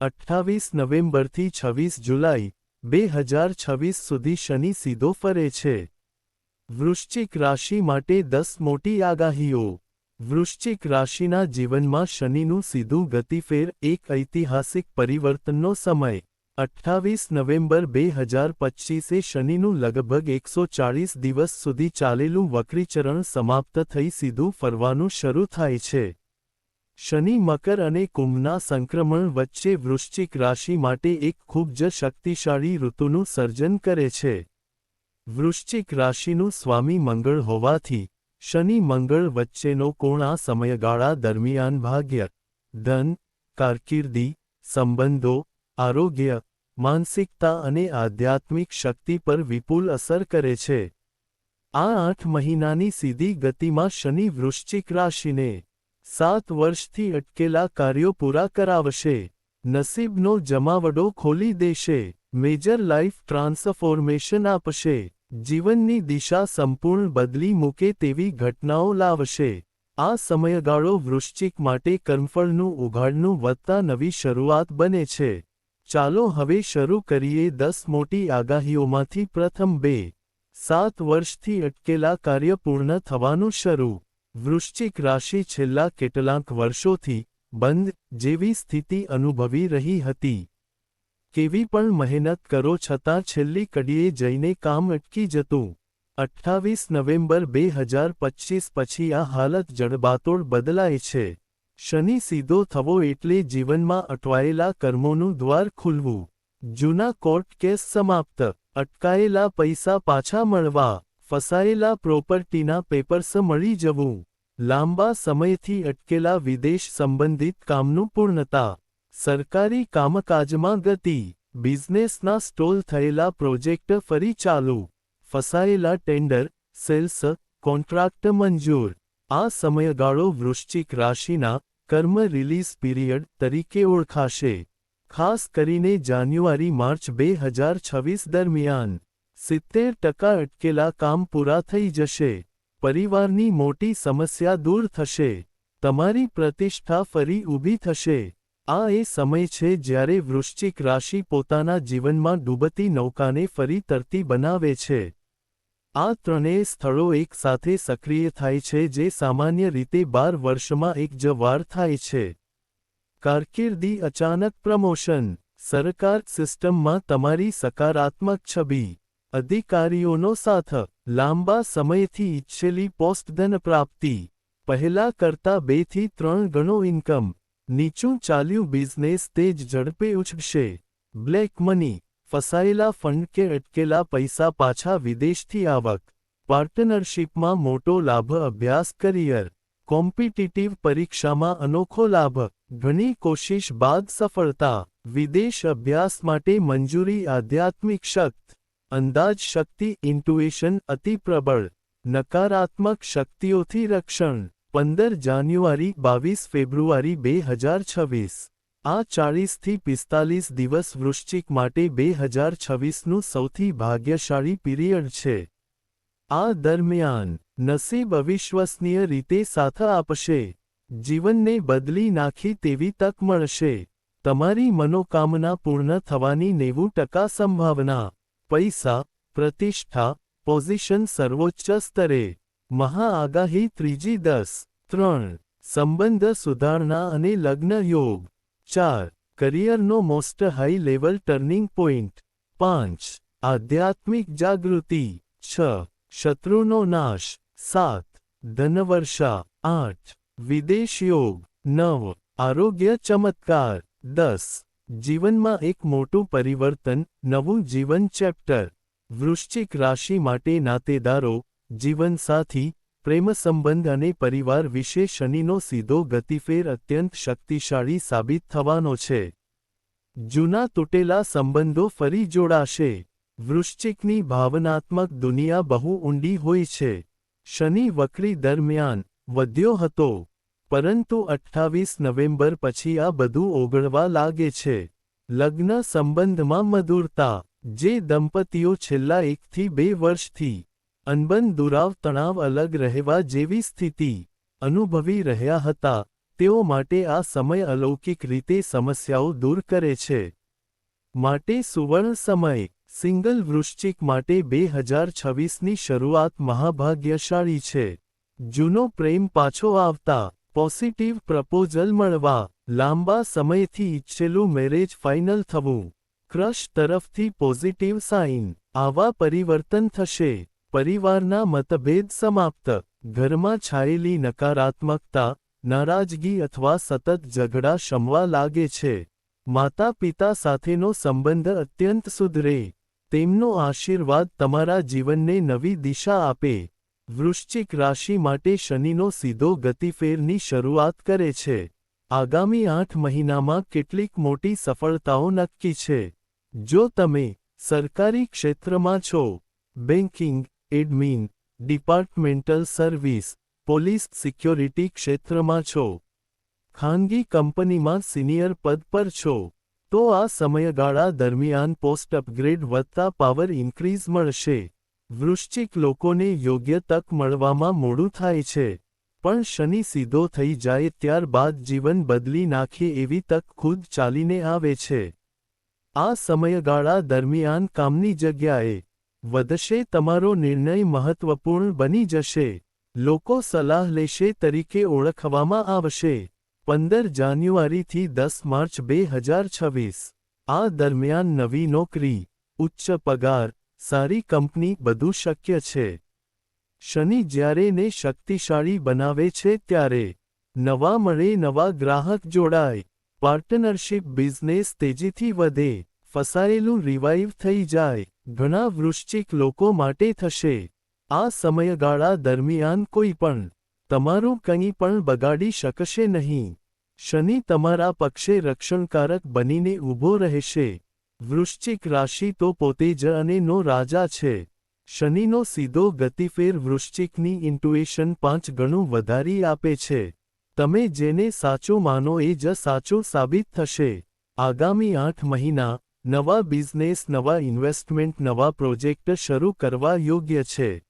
અઠ્ઠાવીસ નવેમ્બરથી છવ્વીસ જુલાઈ, બે હજાર છવ્વીસ સુધી શનિ સીધો ફરે છે. વૃશ્ચિક રાશિ માટે દસ મોટી આગાહીઓ. વૃશ્ચિક રાશિના જીવનમાં શનિનું સીધું ગતિફેર એક ઐતિહાસિક પરિવર્તનનો સમય. અઠ્ઠાવીસ નવેમ્બર બે હજાર પચ્ચીસે શનિનું લગભગ એકસો ચાળીસ દિવસ સુધી ચાલેલું વક્રીચરણ સમાપ્ત થઈ સીધું ફરવાનું શરૂ થાય છે. શનિ, મકર અને કુંભના સંક્રમણ વચ્ચે વૃશ્ચિક રાશિ માટે એક ખૂબ જ શક્તિશાળી ઋતુનું સર્જન કરે છે. વૃશ્ચિક રાશિનું સ્વામી મંગળ હોવાથી, શનિ, મંગળ વચ્ચેનો કોણ સમયગાળા દરમિયાન ભાગ્ય, ધન, કારકિર્દી, સંબંધો, આરોગ્ય, માનસિકતા અને આધ્યાત્મિક શક્તિ પર વિપુલ અસર કરે છે. આ આઠ મહિનાની સીધી ગતિમાં શનિ વૃશ્ચિક રાશિને સાત વર્ષથી અટકેલા કાર્યો પૂરા કરાવશે. નસીબનો જમાવડો ખોલી દેશે. મેજર લાઇફ ટ્રાન્સફોર્મેશન આપશે. જીવનની દિશા સંપૂર્ણ બદલી મૂકે તેવી ઘટનાઓ લાવશે. આ સમયગાળો વૃશ્ચિક માટે કર્મફળનું ઉઘાડનું વધતા નવી શરૂઆત બને છે. ચાલો હવે શરૂ કરીએ દસ મોટી આગાહીઓમાંથી પ્રથમ બે. સાત વર્ષથી અટકેલા કાર્ય પૂર્ણ થવાનું શરૂ. વૃશ્ચિક રાશિ છેલ્લા કેટલાંક વર્ષોથી બંધ જેવી સ્થિતિ અનુભવી રહી હતી. કેવી પણ મહેનત કરો છતાં છેલ્લી કડીએ જઈને કામ અટકી જતું. અઠ્ઠાવીસ નવેમ્બર બે હજાર પચ્ચીસ પછી આ હાલત જડબાતોડ બદલાય છે. શનિ સીધો થવો એટલે જીવનમાં અટવાયેલા કર્મોનું દ્વાર ખુલવું. જૂના કોર્ટ કેસ સમાપ્ત. અટકાયેલા પૈસા પાછા મળવા. ફસાયેલા પ્રોપર્ટીના પેપર્સ મળી જવું. લાંબા સમયથી અટકેલા વિદેશ સંબંધિત કામનું પૂર્ણતા. સરકારી કામકાજમાં ગતિ. બિઝનેસના સ્ટોલ થયેલા પ્રોજેક્ટ ફરી ચાલુ. ફસાયેલા ટેન્ડર, સેલ્સ, કોન્ટ્રાક્ટ મંજૂર. આ સમયગાળો વૃશ્ચિક રાશિના કર્મ રિલીઝ પીરિયડ તરીકે ઓળખાશે. ખાસ કરીને જાન્યુઆરી માર્ચ બે હજાર છવ્વીસ દરમિયાન. સિત્તેર ટકા અટકેલા કામ પૂરા થઈ જશે. પરિવારની મોટી સમસ્યા દૂર થશે. તમારી પ્રતિષ્ઠા ફરી ઊભી થશે. આ એ સમય છે જ્યારે વૃશ્ચિક રાશિ પોતાના જીવનમાં ડૂબતી નૌકાને ફરી તરતી બનાવે છે. આ ત્રણેય સ્થળો એકસાથે સક્રિય થાય છે જે સામાન્ય રીતે બાર વર્ષમાં એક જ વાર થાય છે. કારકિર્દી અચાનક પ્રમોશન. સરકાર સિસ્ટમમાં તમારી સકારાત્મક છબી. અધિકારીઓનો સાથ. લાંબા સમયથી ઇચ્છેલી પોસ્ટધન પ્રાપ્તિ. પહેલા કરતા બેથી ત્રણ ગણો ઇન્કમ. નીચું ચાલ્યું બિઝનેસ તેજ ઝડપે ઉછળશે. Black money. ફસાયેલા ફંડ કે અટકેલા પૈસા પાછા વિદેશથી આવક. પાર્ટનરશિપમાં મોટો લાભ અભ્યાસ કરિયર. કોમ્પિટિટિવ પરીક્ષામાં અનોખો લાભ. ઘણી કોશિશ બાદ સફળતા. વિદેશ અભ્યાસ માટે મંજૂરી આધ્યાત્મિક શક્ત. અંદાજ શક્તિ ઇન્ટુએશન અતિ પ્રબળ, નકારાત્મક શક્તિઓથી રક્ષણ. પંદર જાન્યુઆરી, બાવીસ ફેબ્રુઆરી બે હજાર છવ્વીસ. આ ચાળીસથી પિસ્તાલીસ દિવસ વૃશ્ચિક માટે બે હજાર છવ્વીસનું સૌથી ભાગ્યશાળી પીરિયડ છે. આ દરમિયાન નસીબ અવિશ્વસનીય રીતે સાથ આપશે. જીવનને બદલી નાખી તેવી તક મળશે. તમારી મનોકામના પૂર્ણ થવાની નેવું ટકા સંભાવના. પૈસા, પ્રતિષ્ઠા, પોઝિશન સર્વોચ્ચ સ્તરે. મહાઆગાહી ત્રીજી દસ, ત્રણ, સંબંધ સુધારણા અને લગ્ન યોગ. ચાર, કરિયરનો most high level turning point પાંચ, આધ્યાત્મિક જાગૃતિ. છ, શત્રુનો નાશ. સાત, ધનવર્ષા. આઠ, વિદેશ યોગ. નવ, આરોગ્ય ચમત્કાર. દસ જીવનમાં એક મોટું પરિવર્તન, નવું જીવન ચેપ્ટર. વૃશ્ચિક રાશિ માટે નાતેદારો, જીવનસાથી, પ્રેમસંબંધ અને પરિવાર વિશે શનિનો સીધો ગતિફેર અત્યંત શક્તિશાળી સાબિત થવાનો છે. જૂના તૂટેલા સંબંધો ફરી જોડાશે. વૃશ્ચિકની ભાવનાત્મક દુનિયા બહુ ઊંડી હોય છે. શનિ વક્રી દરમિયાન વધ્યો હતો. પરંતુ અઠ્ઠાવીસ નવેમ્બર પછી આ બધું ઓગળવા લાગે છે. લગ્ન સંબંધમાં મધુરતા, જે દંપતીઓ છેલ્લા એકથી બે વર્ષથી, અનબન દુરાવ તણાવ અલગ રહેવા જેવી સ્થિતિ, અનુભવી રહ્યા હતા, તેઓ માટે આ સમય અલૌકિક રીતે સમસ્યાઓ દૂર કરે છે. માટે સુવર્ણ સમય, સિંગલ વૃશ્ચિક માટે બે હજાર છવ્વીસની શરૂઆત મહાભાગ્યશાળી છે. જૂનો પ્રેમ પાછો આવતા પોઝિટિવ પ્રપોઝલ મળવા લાંબા સમયથી ઈચ્છેલું મેરેજ ફાઇનલ થવું. ક્રશ તરફથી પોઝિટિવ સાઇન. આવા પરિવર્તન થશે. પરિવારના મતભેદ સમાપ્ત. ઘરમાં છાયેલી નકારાત્મકતા, નારાજગી અથવા સતત ઝઘડા શમવા લાગે છે. માતા પિતા સાથેનો સંબંધ અત્યંત સુધરે. તેમનો આશીર્વાદ તમારા જીવનને નવી દિશા આપે. વૃશ્ચિક રાશિ માટે શનિનો સીધો ગતિફેરની શરૂઆત કરે છે. આગામી આઠ મહિનામાં કેટલીક મોટી સફળતાઓ નક્કી છે. જો તમે સરકારી ક્ષેત્રમાં છો, banking, admin, departmental service, police security ક્ષેત્રમાં છો, ખાનગી કંપનીમાં સિનિયર પદ પર છો, તો આ સમયગાળા દરમિયાન પોસ્ટ અપગ્રેડ વધતા પાવર ઇન્ક્રીઝ મળશે. વૃશ્ચિક લોકોને યોગ્ય તક મળવામાં મોડું થાય છે. પણ શનિ સીધો થઈ જાય ત્યારબાદ જીવન બદલી નાખે એવી તક ખુદ ચાલીને આવે છે. આ સમયગાળા દરમિયાન કામની જગ્યાએ વધશે તમારો નિર્ણય મહત્વપૂર્ણ બની જશે. લોકો સલાહ લેશે તરીકે ઓળખવામાં આવશે. પંદર જાન્યુઆરીથી દસ માર્ચ બે હજાર છવ્વીસ. આ દરમિયાન નવી નોકરી, ઉચ્ચ પગાર સારી કંપની બધું શક્ય છે. શનિ જ્યારે ને શક્તિશાળી બનાવે છે ત્યારે નવા મળે નવા ગ્રાહક જોડાય. પાર્ટનરશિપ બિઝનેસ તેજીથી વધે, ફસાયેલું રિવાઇવ થઈ જાય, ઘણા વૃશ્ચિક લોકો માટે થશે. આ સમયગાળા દરમિયાન કોઈ પણ તમારું કંઈ પણ બગાડી શકશે નહીં. શનિ તમારા પક્ષે રક્ષણકારક બનીને ઊભો રહેશે. વૃશ્ચિક રાશિ તો પોતે જ અને નો રાજા છે. શનિનો સીધો ગતિફેર વૃશ્ચિકની ઇન્ટુએશન પાંચ ગણું વધારી આપે છે. તમે જેને સાચો માનો એ જ સાચો સાબિત થશે. આગામી આઠ મહિના, નવા બિઝનેસ, નવા ઇન્વેસ્ટમેન્ટ, નવા પ્રોજેક્ટ શરૂ કરવા યોગ્ય છે.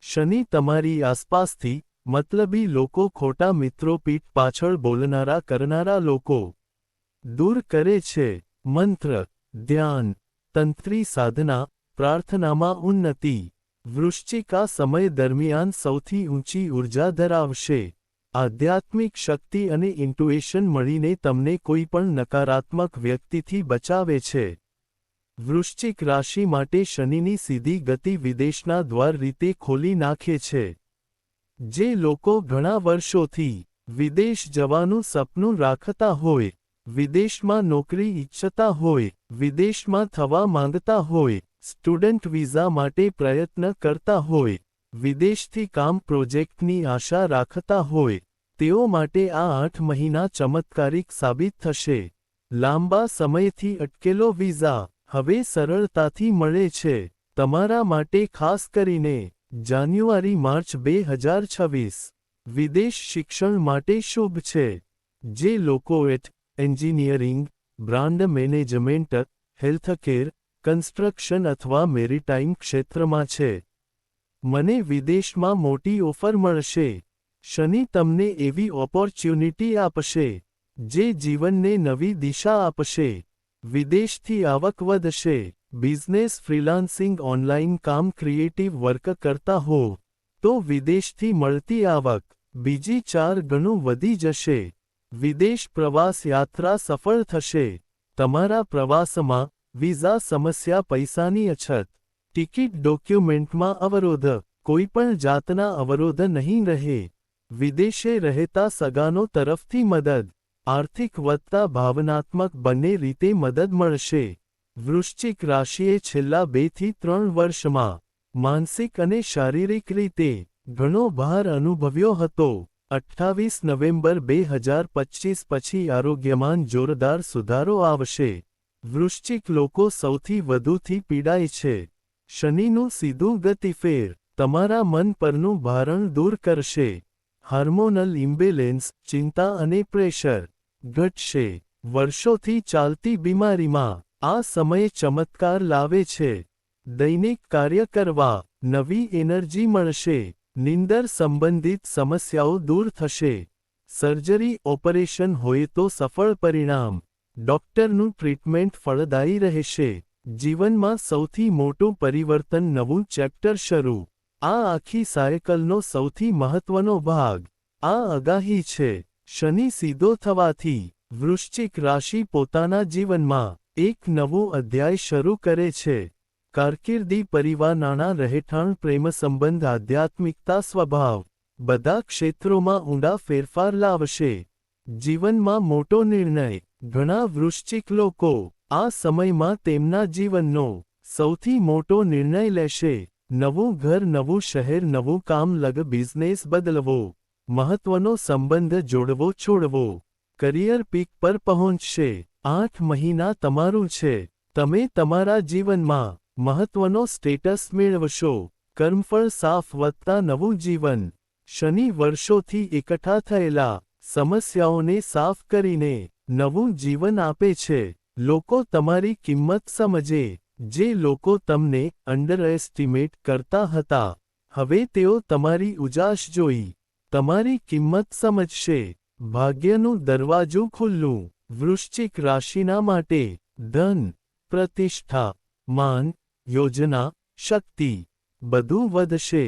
શનિ તમારી આસપાસથી મતલબી લોકો ખોટા મિત્રો પીઠ પાછળ બોલનારા કરનારા લોકો. દૂર કરે છે. મંત્ર ધ્યાન, તંત્રી સાધના, પ્રાર્થનામાં ઉન્નતિ. વૃશ્ચિક સમય દરમિયાન સૌથી ઊંચી ઊર્જા ધરાવશે. આધ્યાત્મિક શક્તિ અને ઇન્ટુએશન મળીને તમને કોઈ પણ નકારાત્મક વ્યક્તિથી બચાવે છે. વૃશ્ચિક રાશિ માટે શનિની સીધી ગતિ વિદેશના દ્વાર રીતે ખોલી નાખે છે. જે લોકો ઘણા વર્ષોથી વિદેશ જવાનું સપનું રાખતા હોય વિદેશમાં નોકરી ઈચ્છતા હોય, વિદેશમાં થવા માંગતા હોય, સ્ટુડન્ટ વિઝા માટે પ્રયત્ન કરતા હોય, વિદેશથી કામ પ્રોજેક્ટની આશા રાખતા હોય, તેઓ માટે આ આઠ મહિના ચમત્કારિક સાબિત થશે. લાંબા સમયથી અટકેલો વિઝા હવે સરળતાથી મળે છે. તમારા માટે ખાસ કરીને જાન્યુઆરી માર્ચ બે હજાર છવ્વીસ. વિદેશ શિક્ષણ માટે શુભ છે. જે લોકો at engineering, brand management, healthcare, construction અથવા મેરીટાઈમ ક્ષેત્રમાં છે. મને વિદેશમાં મોટી ઓફર મળશે. શનિ તમને એવી ઓપોર્ચ્યુનિટી આપશે, જે જીવનને નવી દિશા આપશે. વિદેશથી આવક વધશે. બિઝનેસ, ફ્રીલાન્સિંગ, ઓનલાઇન કામ, ક્રિએટિવ વર્ક કરતા હો. તો વિદેશથી મળતી આવક, બીજી ચાર ગણું વધી જશે. વિદેશ પ્રવાસ યાત્રા સફળ થશે. તમારા પ્રવાસમાં વિઝા સમસ્યા પૈસાની અછત, ટિકિટ ડોક્યુમેન્ટમાં અવરોધ, કોઈપણ જાતના અવરોધ નહીં રહે. વિદેશે રહેતા સગાનો તરફથી મદદ, આર્થિક વધતા ભાવનાત્મક બંને રીતે મદદ મળશે. વૃશ્ચિક રાશિએ છેલ્લા બેથી ત્રણ વર્ષમાં માનસિક અને શારીરિક રીતે ઘણો ભાર અનુભવ્યો હતો. અઠ્ઠાવીસ નવેમ્બર બે હજાર પચીસ પછી આરોગ્યમાં જોરદાર સુધારો આવશે. વૃશ્ચિક લોકો સૌથી વધુથી પીડાય છે. શનિનું સીધું ગતિફેર તમારા મન પરનું ભારણ દૂર કરશે. હાર્મોનલ ઇમ્બેલેન્સ, ચિંતા અને પ્રેશર ઘટશે. વર્ષોથી ચાલતી બીમારીમાં આ સમય ચમત્કાર લાવે છે. દૈનિક કાર્ય કરવા નવી એનર્જી મળશે. નિંદર સંબંધિત સમસ્યાઓ દૂર થશે. સર્જરી, ઓપરેશન હોય તો સફળ પરિણામ. ડોક્ટરનું ટ્રીટમેન્ટ ફળદાયી રહેશે. જીવનમાં સૌથી મોટું પરિવર્તન નવું ચેપ્ટર શરૂ. આ આખી સાયકલનો સૌથી મહત્વનો ભાગ. આ આગાહી છે. શનિ સીધો થવાથી વૃશ્ચિક રાશિ પોતાના જીવનમાં એક નવું અધ્યાય શરૂ કરે છે. કારકિર્દી પરિવાર નાણાં રહેઠાણ પ્રેમ સંબંધ આધ્યાત્મિકતા સ્વભાવ, બધા ક્ષેત્રોમાં ઊંડા ફેરફાર લાવશે. જીવનમાં મોટો નિર્ણય, ઘણા વૃશ્ચિક લોકો, આ સમયમાં તેમના જીવનનો સૌથી મોટો નિર્ણય લેશે. નવું ઘર, નવું શહેર, નવું કામ લગ, બિઝનેસ બદલવો, મહત્વનો સંબંધ જોડવો, છોડવો, કરિયર પીક પર પહોંચશે. આઠ મહિના તમારું છે. તમે તમારા જીવનમાં મહત્વનો સ્ટેટસ મેળવશો. કર્મફળ સાફ વધતા નવું જીવન. શનિ વર્ષોથી એકઠા થયેલા સમસ્યાઓને સાફ કરીને નવું જીવન આપે છે. લોકો તમારી કિંમત સમજે. જે લોકો તમને અંડરએસ્ટિમેટ કરતા હતા. હવે તેઓ તમારી ઉજાશ જોઈ. તમારી કિંમત સમજશે. ભાગ્યનું દરવાજું ખુલ્લું. વૃશ્ચિક રાશિના માટે ધન, પ્રતિષ્ઠા, માન યોજના શક્તિ બધું વધશે.